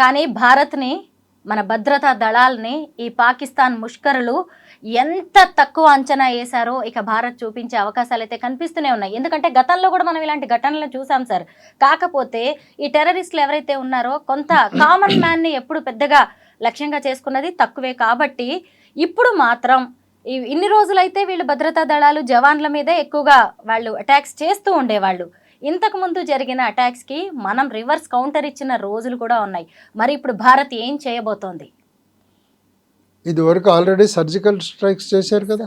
కానీ భారత్ని మన భద్రతా దళాల్ని ఈ పాకిస్తాన్ ముష్కరులు ఎంత తక్కువ అంచనా వేశారో ఇక భారత్ చూపించే అవకాశాలు అయితే కనిపిస్తూనే ఉన్నాయి. ఎందుకంటే గతంలో కూడా మనం ఇలాంటి ఘటనలను చూసాం సార్. కాకపోతే ఈ టెర్రరిస్టులు ఎవరైతే ఉన్నారో కొంత కామన్ మ్యాన్ని ఎప్పుడు పెద్దగా లక్ష్యంగా చేసుకున్నది తక్కువే. కాబట్టి ఇప్పుడు మాత్రం ఇన్ని రోజులైతే వీళ్ళు భద్రతా దళాలు జవాన్ల మీదే ఎక్కువగా వాళ్ళు అటాక్స్ చేస్తూ ఉండేవాళ్ళు. ఇంతకు ముందు జరిగిన అటాక్స్కి మనం రివర్స్ కౌంటర్ ఇచ్చిన రోజులు కూడా ఉన్నాయి. మరి ఇప్పుడు భారత్ ఏం చేయబోతోంది? ఇది వరకు ఆల్రెడీ సర్జికల్ స్ట్రైక్స్ చేశారు కదా.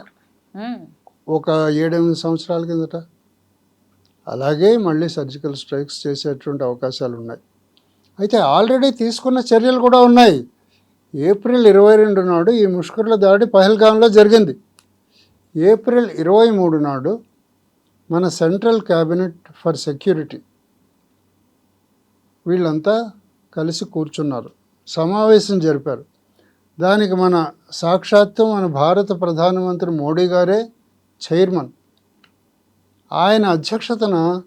ఒక ఏడెనిమిది సంవత్సరాల కిందట. అలాగే మళ్ళీ సర్జికల్ స్ట్రైక్స్ చేసేటువంటి అవకాశాలు ఉన్నాయి. అయితే ఆల్రెడీ తీసుకున్న చర్యలు కూడా ఉన్నాయి. ఏప్రిల్ ఇరవై రెండు నాడు ఈ ముష్కరుల దాడి పహల్గాంలో జరిగింది. ఏప్రిల్ ఇరవై మూడు నాడు మన సెంట్రల్ క్యాబినెట్ ఫర్ సెక్యూరిటీ. వీళ్ళంతా కలిసి కూర్చున్నారు. సమావేశం జరిపారు. దానికి మన సాక్షాత్తు మన భారత ప్రధానమంత్రి మోడీ గారే చైర్మన్. ఆయన అధ్యక్షతన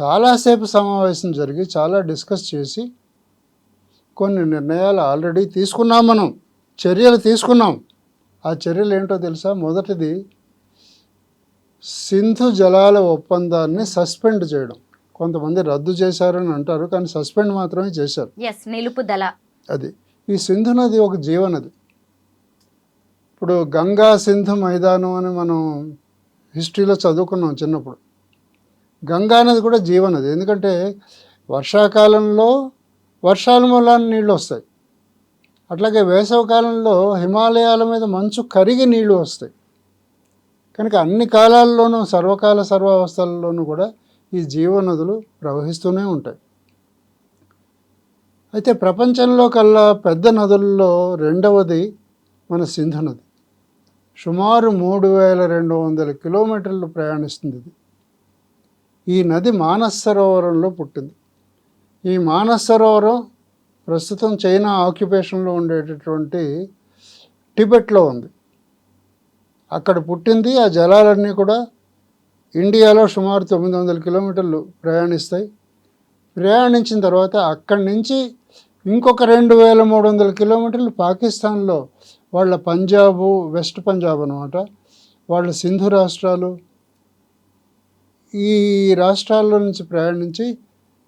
చాలాసేపు సమావేశం జరిగి చాలా డిస్కస్ చేసి కొన్ని నిర్ణయాలు ఆల్రెడీ తీసుకున్నాం మనం. చర్యలు తీసుకున్నాం. ఆ చర్యలు ఏంటో తెలుసా? మొదటిది సింధు జలాల ఒప్పందాన్ని సస్పెండ్ చేయడం. కొంతమంది రద్దు చేశారని అంటారు కానీ సస్పెండ్ మాత్రమే చేశారు. నిలుపుదల అది. ఈ సింధు నది ఒక జీవనది. ఇప్పుడు గంగా సింధు మైదానం అని మనం హిస్టరీలో చదువుకున్నాం చిన్నప్పుడు. గంగా నది కూడా జీవనది. ఎందుకంటే వర్షాకాలంలో వర్షాల మూలాన నీళ్ళు వస్తాయి. అట్లాగే వేసవికాలంలో హిమాలయాల మీద మంచు కరిగి నీళ్ళు వస్తాయి. కనుక అన్ని కాలాల్లోనూ సర్వకాల సర్వావస్థలలోనూ కూడా ఈ జీవనదులు ప్రవహిస్తూనే ఉంటాయి. అయితే ప్రపంచంలో కల్లా పెద్ద నదుల్లో రెండవది మన సింధు నది. సుమారు మూడు వేల రెండు వందల కిలోమీటర్లు ప్రయాణిస్తుంది ఇది. ఈ నది మానస్ సరోవరంలో పుట్టింది. ఈ మానస్ సరోవరం ప్రస్తుతం చైనా ఆక్యుపేషన్లో ఉండేటటువంటి టిబెట్లో ఉంది. అక్కడ పుట్టింది ఆ జలాలన్నీ కూడా ఇండియాలో సుమారు తొమ్మిది వందల కిలోమీటర్లు ప్రయాణిస్తాయి. ప్రయాణించిన తర్వాత అక్కడి నుంచి ఇంకొక రెండు వేల మూడు వందల కిలోమీటర్లు పాకిస్తాన్లో వాళ్ళ పంజాబు వెస్ట్ పంజాబ్ అనమాట వాళ్ళ సింధు రాష్ట్రాలు. ఈ రాష్ట్రాల్లో నుంచి ప్రయాణించి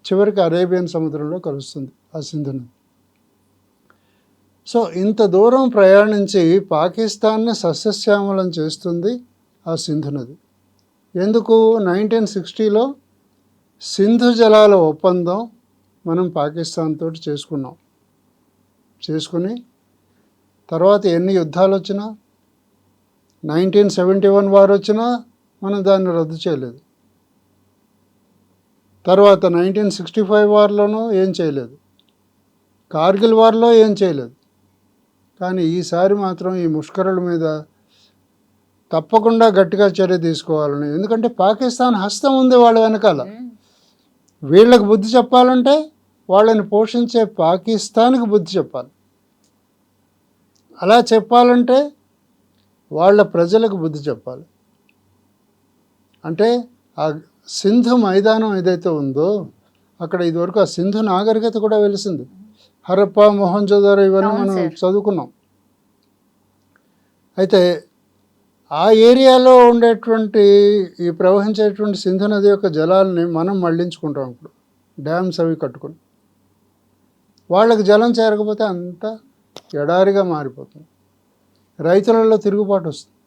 చివరికి అరేబియన్ సముద్రంలో కలుస్తుంది ఆ సింధు నది సో ఇంత దూరం ప్రయాణించి పాకిస్తాన్ని సస్యశ్యామలం చేస్తుంది ఆ సింధు నది. ఎందుకు? నైన్టీన్ సిక్స్టీలో సింధు జలాల ఒప్పందం మనం పాకిస్తాన్ తోటి చేసుకున్నాం. చేసుకుని తర్వాత ఎన్ని యుద్ధాలు వచ్చినా నైన్టీన్ సెవెంటీ వన్ వారు వచ్చినా మనం దాన్ని రద్దు చేయలేదు. తర్వాత నైన్టీన్ సిక్స్టీ ఫైవ్ వార్లోనూ ఏం చేయలేదు. కార్గిల్ వార్లో ఏం చేయలేదు. కానీ ఈసారి మాత్రం ఈ ముష్కరుల మీద తప్పకుండా గట్టిగా చర్య తీసుకోవాలని. ఎందుకంటే పాకిస్తాన్ హస్తం ఉంది వాళ్ళ వెనకాల. వీళ్ళకి బుద్ధి చెప్పాలంటే వాళ్ళని పోషించే పాకిస్తాన్కి బుద్ధి చెప్పాలి. అలా చెప్పాలంటే వాళ్ళ ప్రజలకు బుద్ధి చెప్పాలి. అంటే ఆ సింధు మైదానం ఏదైతే ఉందో అక్కడ ఇదివరకు ఆ సింధు నాగరికత కూడా వెలిసింది. హరప్ప మొహంజోదారో ఇవన్నీ మనం. చదువుకున్నాం. అయితే ఆ ఏరియాలో ఉండేటువంటి ఈ ప్రవహించేటువంటి సింధు నది యొక్క జలాల్ని మనం మళ్ళించుకుంటాం ఇప్పుడు. డ్యామ్స్ అవి కట్టుకుని. వాళ్ళకి జలం చేరకపోతే అంతా ఎడారిగా మారిపోతుంది. రైతులలో తిరుగుబాటు వస్తుంది.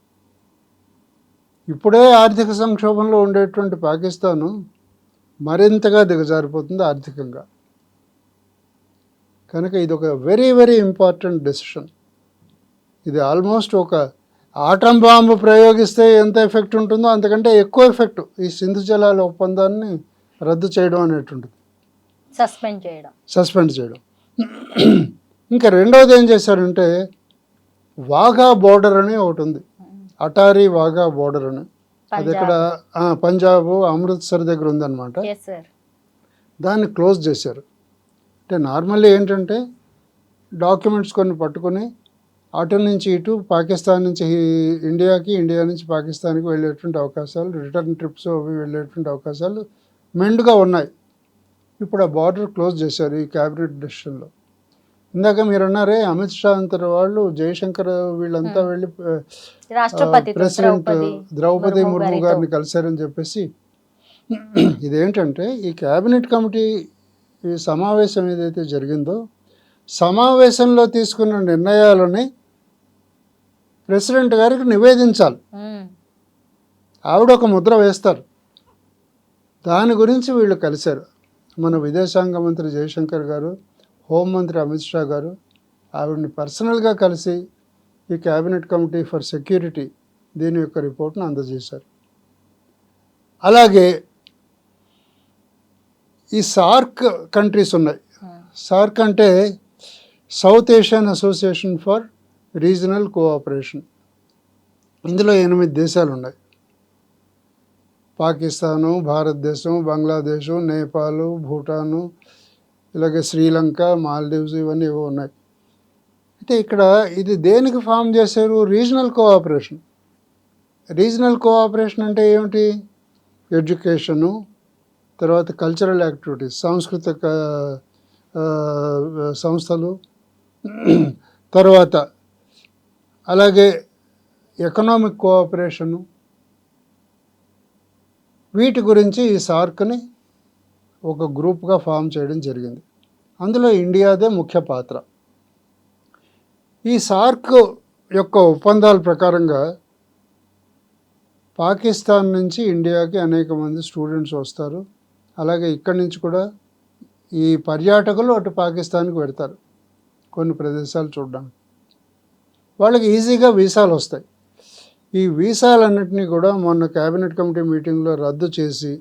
ఇప్పుడే ఆర్థిక సంక్షోభంలో ఉండేటువంటి పాకిస్తాను మరింతగా దిగజారిపోతుంది ఆర్థికంగా. కనుక ఇది ఒక వెరీ వెరీ ఇంపార్టెంట్ డెసిషన్ ఇది ఆల్మోస్ట్ ఒక ఆటం బాంబు ప్రయోగిస్తే ఎంత ఎఫెక్ట్ ఉంటుందో అంతకంటే ఎక్కువ ఎఫెక్ట్ ఈ సింధు జలాల ఒప్పందాన్ని రద్దు చేయడం అనేటువంటిది. సస్పెండ్ చేయడం. సస్పెండ్ చేయడం. ఇంకా రెండవది ఏం చేశారంటే వాఘా బోర్డర్ అని ఒకటి ఉంది. అటారీ వాఘా బోర్డర్ అని. అది ఇక్కడ పంజాబ్. అమృత్సర్ దగ్గర ఉందన్నమాట. దాన్ని క్లోజ్ చేశారు. అంటే నార్మల్లీ ఏంటంటే డాక్యుమెంట్స్ కొన్ని పట్టుకొని అటు నుంచి ఇటు పాకిస్తాన్ నుంచి ఇండియాకి ఇండియా నుంచి పాకిస్తాన్కి వెళ్ళేటువంటి అవకాశాలు రిటర్న్ ట్రిప్స్ అవి వెళ్ళేటువంటి అవకాశాలు మెండుగా ఉన్నాయి ఇప్పుడు ఆ బార్డర్ క్లోజ్ చేశారు ఈ క్యాబినెట్ డెసిషన్లో ఇందాక మీరు అన్నారే అమిత్ షా అంతటి వాళ్ళు జయశంకర్ వీళ్ళంతా. వెళ్ళి ప్రెసిడెంట్ ద్రౌపది ముర్ము. గారిని కలిశారని చెప్పేసి ఇదేంటంటే ఈ క్యాబినెట్ కమిటీ ఈ సమావేశం ఏదైతే జరిగిందో సమావేశంలో తీసుకున్న నిర్ణయాలని ప్రెసిడెంట్ గారికి నివేదించాలి. ఆవిడ ఒక ముద్ర వేస్తారు. దాని గురించి వీళ్ళు కలిశారు. మన విదేశాంగ మంత్రి జయశంకర్ గారు హోంమంత్రి అమిత్ షా గారు ఆవిడని పర్సనల్గా కలిసి ఈ క్యాబినెట్ కమిటీ ఫర్ సెక్యూరిటీ దీని యొక్క రిపోర్ట్ను అందజేశారు. అలాగే ఈ సార్క్ కంట్రీస్ ఉన్నాయి. సార్క్ అంటే South Asian Association for Regional Cooperation. ఇందులో ఎనిమిది దేశాలు ఉన్నాయి. పాకిస్తాను భారతదేశం బంగ్లాదేశం నేపాల్ భూటాను ఇలాగే శ్రీలంక మాల్దీవ్స్ ఇవన్నీ ఏవో ఉన్నాయి. అయితే ఇక్కడ ఇది దేనికి ఫామ్ చేశారు? Regional cooperation. రీజనల్ కోఆపరేషన్ అంటే ఏమిటి? ఎడ్యుకేషను తర్వాత కల్చరల్ యాక్టివిటీస్ సాంస్కృతిక సంస్థలు. తర్వాత అలాగే ఎకనామిక్ కోఆపరేషను వీటి గురించి ఈ సార్క్ని ఒక గ్రూప్గా ఫామ్ చేయడం జరిగింది. అందులో ఇండియాదే ముఖ్య పాత్ర. ఈ సార్క్ యొక్క ఒప్పందాల ప్రకారంగా పాకిస్తాన్ నుంచి ఇండియాకి అనేక మంది స్టూడెంట్స్ వస్తారు. అలాగే ఇక్కడి నుంచి కూడా ఈ పర్యాటకులు అటు పాకిస్తాన్కి పెడతారు కొన్ని ప్రదేశాలు చూడడానికి. వాళ్ళకి ఈజీగా వీసాలు వస్తాయి. ఈ వీసాలన్నింటినీ కూడా మొన్న కేబినెట్ కమిటీ మీటింగ్లో రద్దు చేసి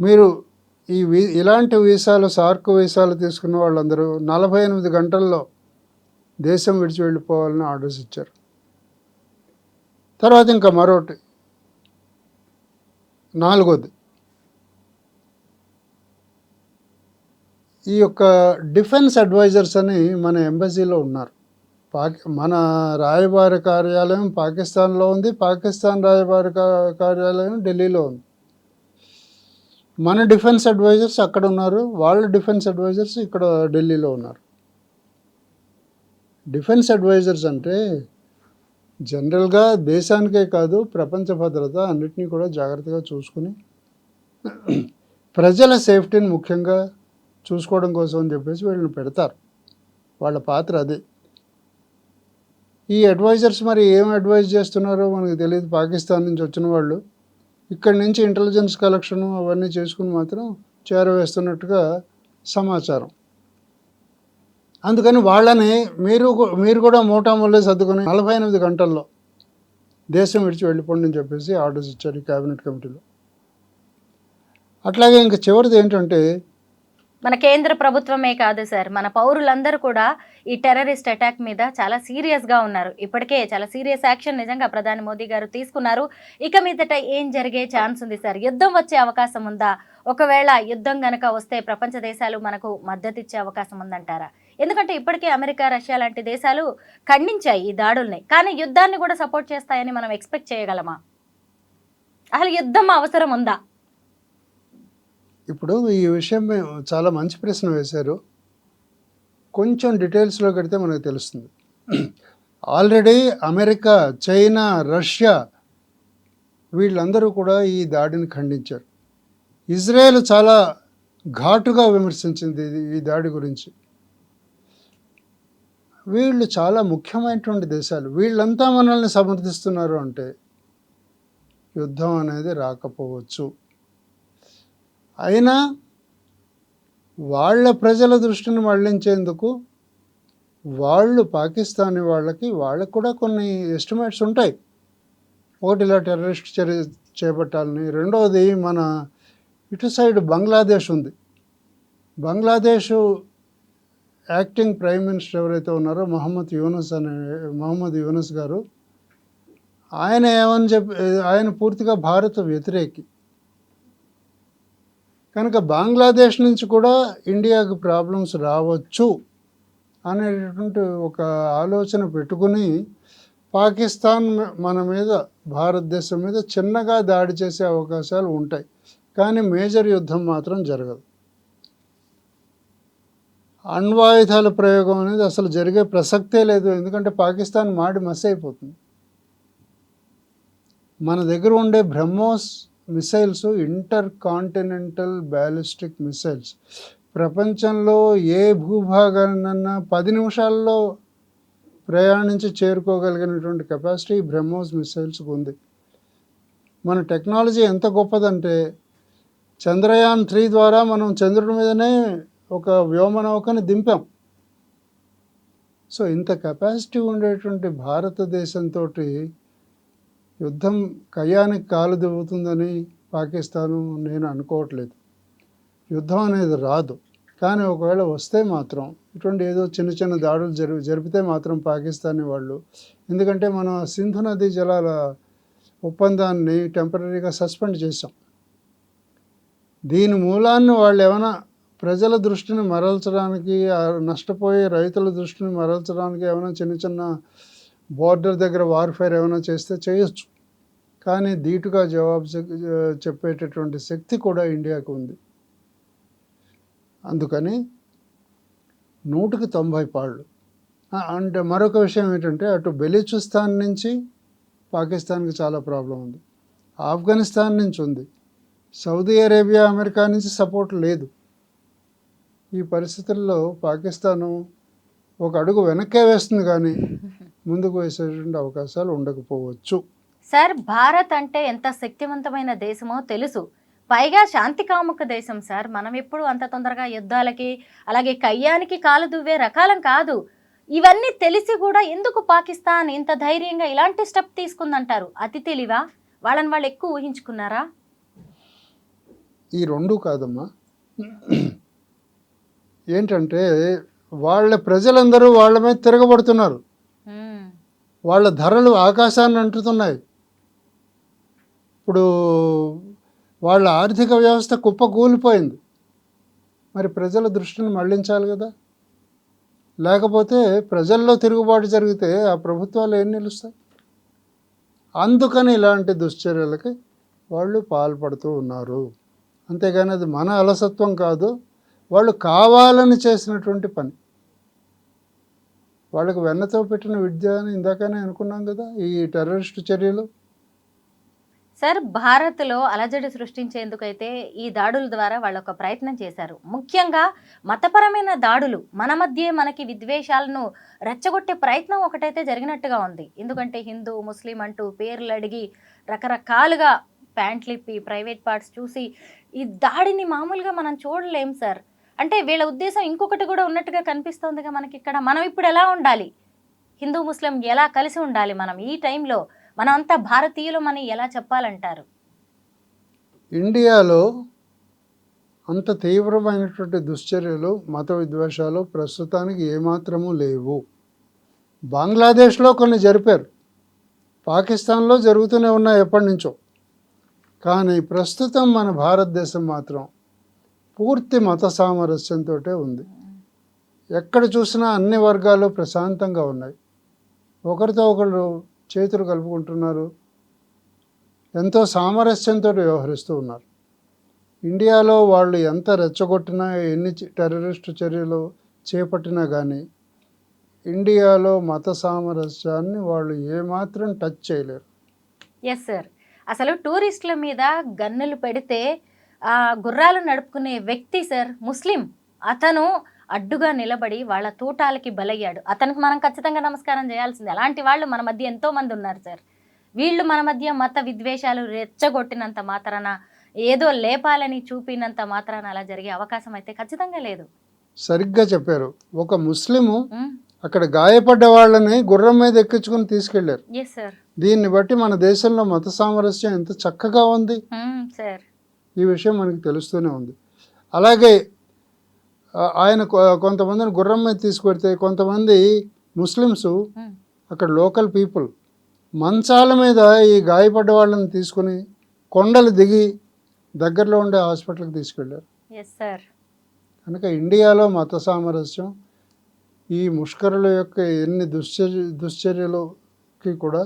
మీరు ఈ వీ ఇలాంటి వీసాలు సార్క్ వీసాలు తీసుకున్న వాళ్ళందరూ నలభై ఎనిమిది గంటల్లో దేశం విడిచి వెళ్ళిపోవాలని ఆర్డర్స్ ఇచ్చారు. తర్వాత ఇంకా మరొకటి. నాలుగోది. ఈ యొక్క డిఫెన్స్ అడ్వైజర్స్ అని మన ఎంబసీలో ఉన్నారు. పాకి మన రాయబారి కార్యాలయం పాకిస్తాన్లో ఉంది పాకిస్తాన్ రాయబారి కార్యాలయం ఢిల్లీలో ఉంది. మన డిఫెన్స్ అడ్వైజర్స్ అక్కడ ఉన్నారు వాళ్ళ డిఫెన్స్ అడ్వైజర్స్ ఇక్కడ ఢిల్లీలో ఉన్నారు. డిఫెన్స్ అడ్వైజర్స్ అంటే జనరల్గా దేశానికే కాదు ప్రపంచ భద్రత అన్నిటినీ కూడా జాగ్రత్తగా చూసుకుని ప్రజల సేఫ్టీని ముఖ్యంగా చూసుకోవడం కోసం అని చెప్పేసి వీళ్ళని పెడతారు. వాళ్ళ పాత్ర అదే. ఈ అడ్వైజర్స్ మరి ఏం అడ్వైజ్ చేస్తున్నారో మనకు తెలియదు. పాకిస్తాన్ నుంచి వచ్చిన వాళ్ళు ఇక్కడి నుంచి ఇంటెలిజెన్స్ కలెక్షన్ అవన్నీ చేసుకుని మాత్రం చేరవేస్తున్నట్టుగా సమాచారం. అందుకని వాళ్ళని మీరు మీరు కూడా మూటాముల్లే సర్దుకొని నలభై ఎనిమిది గంటల్లో దేశం విడిచి వెళ్ళిపోండి అని చెప్పేసి ఆర్డర్స్ ఇచ్చారు ఈ కేబినెట్ కమిటీలో. అట్లాగే ఇంకా చివరిది ఏంటంటే మన కేంద్ర ప్రభుత్వమే కాదు సార్. మన పౌరులందరూ కూడా ఈ టెర్రరిస్ట్ అటాక్ మీద చాలా సీరియస్గా ఉన్నారు. ఇప్పటికే చాలా సీరియస్ యాక్షన్ నిజంగా ప్రధాని మోదీ గారు తీసుకున్నారు. ఇక మీదట ఏం జరిగే ఛాన్స్ ఉంది సార్? యుద్ధం వచ్చే అవకాశం ఉందా? ఒకవేళ యుద్ధం గనక వస్తే ప్రపంచ దేశాలు మనకు మద్దతు ఇచ్చే అవకాశం ఉందంటారా? ఎందుకంటే ఇప్పటికే అమెరికా రష్యా లాంటి దేశాలు ఖండించాయి ఈ దాడుల్ని. కానీ యుద్ధాన్ని కూడా సపోర్ట్ చేస్తాయని మనం ఎక్స్పెక్ట్ చేయగలమా? అసలు యుద్ధం అవసరం ఉందా? ఇప్పుడు ఈ విషయం చాలా మంచి ప్రశ్న వేశారు. కొంచెం డీటెయిల్స్లో కడితే మనకు తెలుస్తుంది. ఆల్రెడీ అమెరికా చైనా రష్యా వీళ్ళందరూ కూడా ఈ దాడిని ఖండించారు. ఇజ్రాయెల్ చాలా ఘాటుగా విమర్శించింది ఇది- ఈ దాడి గురించి. వీళ్ళు చాలా ముఖ్యమైనటువంటి దేశాలు. వీళ్ళంతా మనల్ని సమర్థిస్తున్నారు అంటే యుద్ధం అనేది రాకపోవచ్చు. అయినా వాళ్ళ ప్రజల దృష్టిని మళ్ళించేందుకు వాళ్ళు పాకిస్తానీ వాళ్ళకి వాళ్ళకు కూడా కొన్ని ఎస్టిమేట్స్ ఉంటాయి. ఒకటి ఇలా టెర్రరిస్ట్ చర్య చేపట్టాలని రెండవది మన ఇటు సైడ్ బంగ్లాదేశ్ ఉంది. బంగ్లాదేశ్ యాక్టింగ్ ప్రైమ్ మినిస్టర్ ఎవరైతే ఉన్నారో మహమ్మద్ యూనుస్ అనే మహమ్మద్ యూనుస్ గారు ఆయన ఏమని చెప్పి ఆయన పూర్తిగా భారత వ్యతిరేకి. కనుక బంగ్లాదేశ్ నుంచి కూడా ఇండియాకు ప్రాబ్లమ్స్ రావచ్చు అనేటటువంటి ఒక ఆలోచన పెట్టుకుని పాకిస్తాన్ మన మీద భారతదేశం మీద చిన్నగా దాడి చేసే అవకాశాలు ఉంటాయి. కానీ మేజర్ యుద్ధం మాత్రం జరగదు. అణ్వాయుధాల ప్రయోగం అనేది అసలు జరిగే ప్రసక్తే లేదు. ఎందుకంటే పాకిస్తాన్ మాడి మస్ అయిపోతుంది మన దగ్గర ఉండే BrahMos missiles intercontinental ballistic missiles. ప్రపంచంలో ఏ భూభాగాన్నన్నా పది నిమిషాల్లో ప్రయాణించి చేరుకోగలిగినటువంటి కెపాసిటీ బ్రహ్మోస్ మిసైల్స్కి ఉంది. మన టెక్నాలజీ ఎంత గొప్పదంటే చంద్రయాన్ త్రీ ద్వారా మనం చంద్రుడి మీదనే ఒక వ్యోమనౌకని దింపాం. సో ఇంత కెపాసిటీ ఉండేటువంటి భారతదేశంతో యుద్ధం కయ్యానికి కాలు దిగుతుందని పాకిస్తాను నేను అనుకోవట్లేదు. యుద్ధం అనేది రాదు. కానీ ఒకవేళ వస్తే మాత్రం ఇటువంటి ఏదో చిన్న చిన్న దాడులు జరి జరిపితే మాత్రం పాకిస్తానీ వాళ్ళు. ఎందుకంటే మనం సింధు నదీ జలాల ఒప్పందాన్ని టెంపరీగా సస్పెండ్ చేసాం దీని మూలాన్ని వాళ్ళు ఏమైనా ప్రజల దృష్టిని మరల్చడానికి నష్టపోయే రైతుల దృష్టిని మరల్చడానికి ఏమైనా చిన్న చిన్న బోర్డర్ దగ్గర వార్ఫేర్ ఏమైనా చేస్తే చేయొచ్చు. కానీ ధీటుగా జవాబు చెప్పేటటువంటి శక్తి కూడా ఇండియాకు ఉంది. అందుకని నూటికి తొంభై పాళ్ళు. అంటే మరొక విషయం ఏంటంటే అటు బెలూచిస్తాన్ నుంచి పాకిస్తాన్కి చాలా ప్రాబ్లం ఉంది. ఆఫ్ఘనిస్తాన్ నుంచి ఉంది. సౌదీ అరేబియా అమెరికా నుంచి సపోర్ట్ లేదు. ఈ పరిస్థితుల్లో పాకిస్తాను ఒక అడుగు వెనక్కే వేస్తుంది కానీ ముందుకు వేసేటువంటి అవకాశాలు ఉండకపోవచ్చు. సార్ భారత్ అంటే ఎంత శక్తివంతమైన దేశమో తెలుసు. పైగా శాంతి కాముక దేశం సార్. మనం ఎప్పుడు అంత తొందరగా యుద్ధాలకి అలాగే కయ్యానికి కాలు దువ్వే రకాలం కాదు. ఇవన్నీ తెలిసి కూడా ఎందుకు పాకిస్తాన్ ఇంత ధైర్యంగా ఇలాంటి స్టెప్ తీసుకుందంటారు? అతి తెలివా? వాళ్ళని వాళ్ళు ఎక్కువ ఊహించుకున్నారా? ఈ రెండు కాదమ్మా. ఏంటంటే వాళ్ళ ప్రజలందరూ వాళ్ళ మీద తిరగబడుతున్నారు. వాళ్ళ ధరలు ఆకాశాన్ని అంటుతున్నాయి. ఇప్పుడు వాళ్ళ ఆర్థిక వ్యవస్థ కుప్పకూలిపోయింది మరి ప్రజల దృష్టిని మళ్ళించాలి కదా. లేకపోతే ప్రజల్లో తిరుగుబాటు జరిగితే ఆ ప్రభుత్వాలు ఏం నిలుస్తాయి? అందుకని ఇలాంటి దుశ్చర్యలకి వాళ్ళు పాల్పడుతూ ఉన్నారు. అంతేగాని అది మన అలసత్వం కాదు వాళ్ళు కావాలని చేసినటువంటి పని. వాళ్ళకి వెన్నతో పెట్టిన విద్య అని ఇందాకనే అనుకున్నాం కదా ఈ టెర్రరిస్ట్ చర్యలు. సార్ భారత్లో అలజడి సృష్టించేందుకైతే ఈ దాడుల ద్వారా వాళ్ళు ఒక ప్రయత్నం చేశారు. ముఖ్యంగా మతపరమైన దాడులు మన మధ్య మనకి విద్వేషాలను రెచ్చగొట్టే ప్రయత్నం ఒకటైతే జరిగినట్టుగా ఉంది. ఎందుకంటే హిందూ ముస్లిం అంటూ పేర్లు అడిగి రకరకాలుగా ప్యాంట్లు ఇప్పి ప్రైవేట్ పార్ట్స్ చూసి ఈ దాడిని మామూలుగా మనం చూడలేం సార్. అంటే వీళ్ళ ఉద్దేశం ఇంకొకటి కూడా ఉన్నట్టుగా కనిపిస్తోందిగా మనకి ఇక్కడ. మనం ఇప్పుడు ఎలా ఉండాలి? హిందూ ముస్లిం ఎలా కలిసి ఉండాలి మనం? ఈ టైంలో మనం అంతా భారతీయులమని ఎలా చెప్పాలంటారు? ఇండియాలో అంత తీవ్రమైనటువంటి దుశ్చర్యలు మత విద్వేషాలు ప్రస్తుతానికి ఏమాత్రము లేవు. బంగ్లాదేశ్లో కొన్ని జరిపారు. పాకిస్తాన్లో జరుగుతూనే ఉన్నాయి ఎప్పటి నుంచో. కానీ ప్రస్తుతం మన భారతదేశం మాత్రం పూర్తి మత సామరస్యంతో ఉంది. ఎక్కడ చూసినా అన్ని వర్గాలు ప్రశాంతంగా ఉన్నాయి. ఒకరితో ఒకరు చేతులు కలుపుకుంటున్నారు. ఎంతో సామరస్యంతో వ్యవహరిస్తూ ఉన్నారు. ఇండియాలో వాళ్ళు ఎంత రెచ్చగొట్టినా ఎన్ని టెర్రరిస్టు చర్యలు చేపట్టినా కానీ ఇండియాలో మత సామరస్యాన్ని వాళ్ళు ఏమాత్రం టచ్ చేయలేరు. ఎస్ సార్ అసలు టూరిస్టుల మీద గన్నులు పెడితే గుర్రాలు నడుపుకునే వ్యక్తి సార్ ముస్లిం. అతను అడ్డుగా నిలబడి వాళ్ళ తూటాలకి బలయ్యాడు. అతనికి మనం ఖచ్చితంగా నమస్కారం చేయాల్సింది. అలాంటి వాళ్ళు మన మధ్య ఎంతో మంది ఉన్నారు సార్. వీళ్ళు మన మధ్య మత విద్వేషాలు రెచ్చగొట్టినంత మాత్రాన ఏదో లేపాలని చూపినంత మాత్రాన అలా జరిగే అవకాశం అయితే ఖచ్చితంగా లేదు. సరిగ్గా చెప్పారు. ఒక ముస్లిము అక్కడ గాయపడ్డ వాళ్ళని గుర్రం మీద ఎక్కించుకుని తీసుకెళ్ళారు. దీన్ని బట్టి మన దేశంలో మత సామరస్యం ఎంత చక్కగా ఉంది. సార్. ఈ విషయం మనకి తెలుస్తూనే ఉంది. అలాగే ఆయన కొంతమందిని గుర్రం మీద తీసుకెడితే కొంతమంది ముస్లిమ్స్ అక్కడ లోకల్ పీపుల్ మంచాల మీద ఈ గాయపడ్డ వాళ్ళని తీసుకుని కొండలు దిగి దగ్గరలో ఉండే హాస్పిటల్కి తీసుకెళ్ళారు. కనుక ఇండియాలో మత సామరస్యం ఈ ముష్కరుల యొక్క ఎన్ని దుశ్చర్య దుశ్చర్యలకి కూడా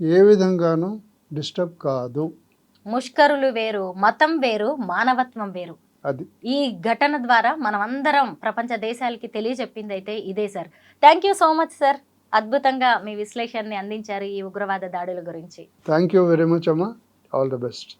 ఏ విధంగానూ డిస్టర్బ్ కాదు. ముష్కరులు వేరు మతం వేరు మానవత్వం వేరు. అది. ఈ ఘటన ద్వారా మనం అందరం ప్రపంచ దేశాలకి తెలియజెప్పింది అయితే ఇదే sir. Thank you so much sir అద్భుతంగా మీ విశ్లేషణని అందించారు ఈ ఉగ్రవాద దాడుల గురించి. థ్యాంక్ యూ వెరీ మచ్ అమ్మా. All the best